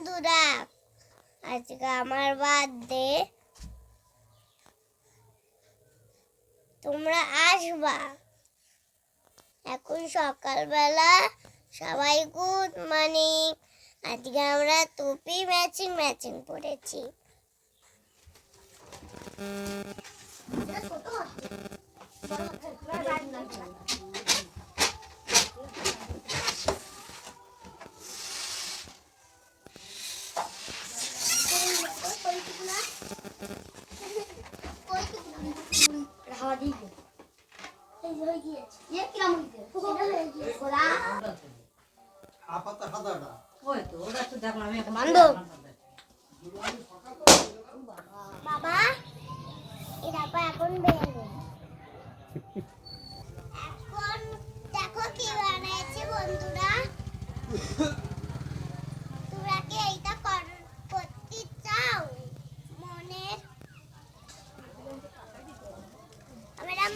বন্ধুরা, আজকে আমার বার্থডে তোমরা আসবা। এখন সকালবেলা সবাই গুড মর্নিং আজকে আমরা টুপি ম্যাচিং ম্যাচিং পরেছি। হাওয়া দিয়ে গেল। এই যে হয়ে গিয়েছে। ইয়ে কিরম হয়েছে? এটা হয়ে গিয়েছে। ওরা আপাতত সাদাটা ওই তো ওটা তো দেখলাম এখন বান্ধব। বাবা এটা তো এখন বেরোবে এখন দেখো কি বানিয়েছি বন্ধুরা তোমরা কি এইটা কর- করতে চাও মনের আমরা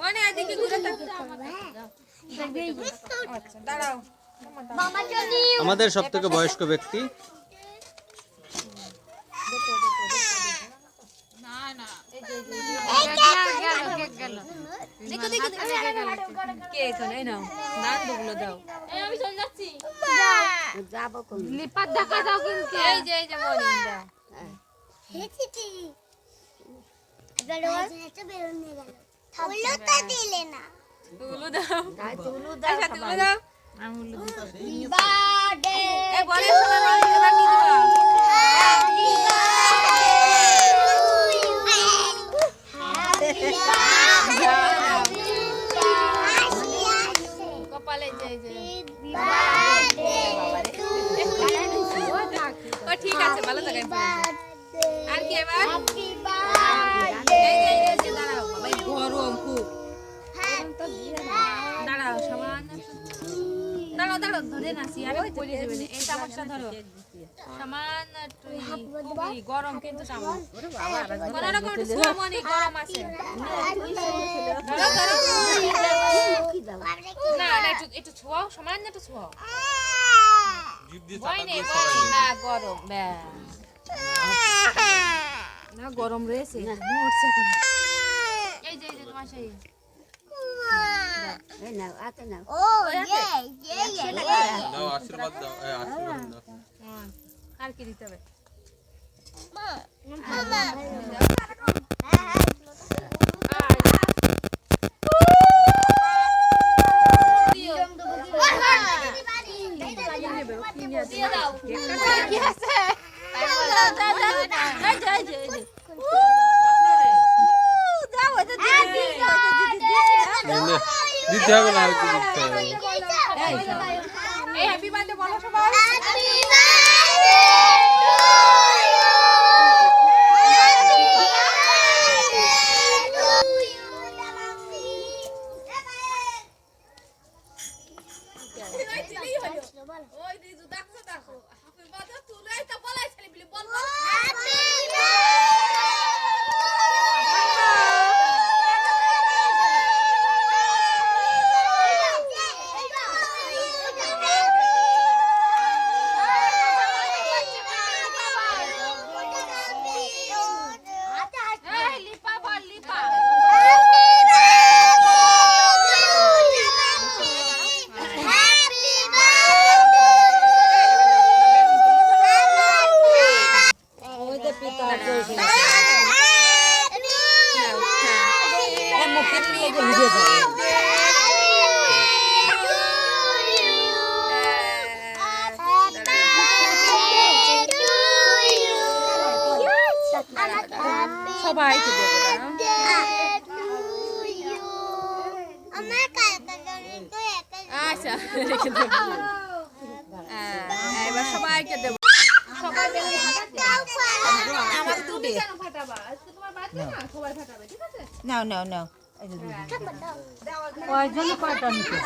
মনে আমাদের সব থেকে বয়স্ক ব্যক্তি দেখো দেখো কে এখানে এই নাও দান বগুলো দাও আমি চলে যাচ্ছি যাব কোন লিপাত ঢাকা দাও কিন্তু এই যে এই যে মনি দাও হেঁটেছি হেঁটে বেরোনে গেল ফুলও তো দিলে না তুলো দাও আচ্ছা দাও তুলো সবাই। দাও আমি উল্লু দিতে বার্থডে এই বলে শোনা না কি দিবা আর কি এবার? গরম খুব দাঁড়াও সামান্য দাঁড়াও দাঁড়াও ধরে না সিয়ারে পড়ে যাবে না এই চামচটা ধরো। সামান্য একটু ই- গরম কিন্তু চামচ। একটু সুমনি গরম আছে। ধরো ধরো। না না একটু একটু ছোঁয়াও সামান্য একটু ছোঁয়াও। ভয় নেই ভয় নেই। না গরম না গরম রয়েছে মরছে এই যে এই যে তোমার সেই আর কি দিতে হবে দিতে হবে না আর কি দিতে হবে এই হ্যাপি বার্থডে বলো সবাই সবাইকে দেবো আচ্ছা রেখে দেবো এবার সবাইকে দেবো নাও নাও নাও নাও কয়জন কয়টা নিতে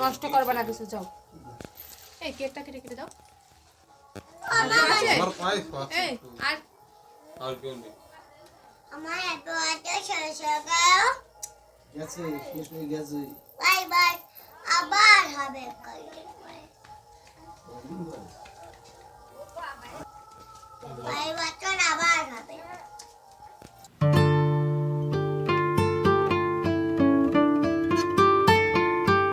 নষ্ট করবে না কিছু যাও। এই কেকটা কেটে কেটে দাও। আমার পায়েস আছে এই আর আর কেউ নেই। আমার এত এত সরষে গাও গেছে শেষ হয়ে গেছে। বাই বাই আবার হবে পরে?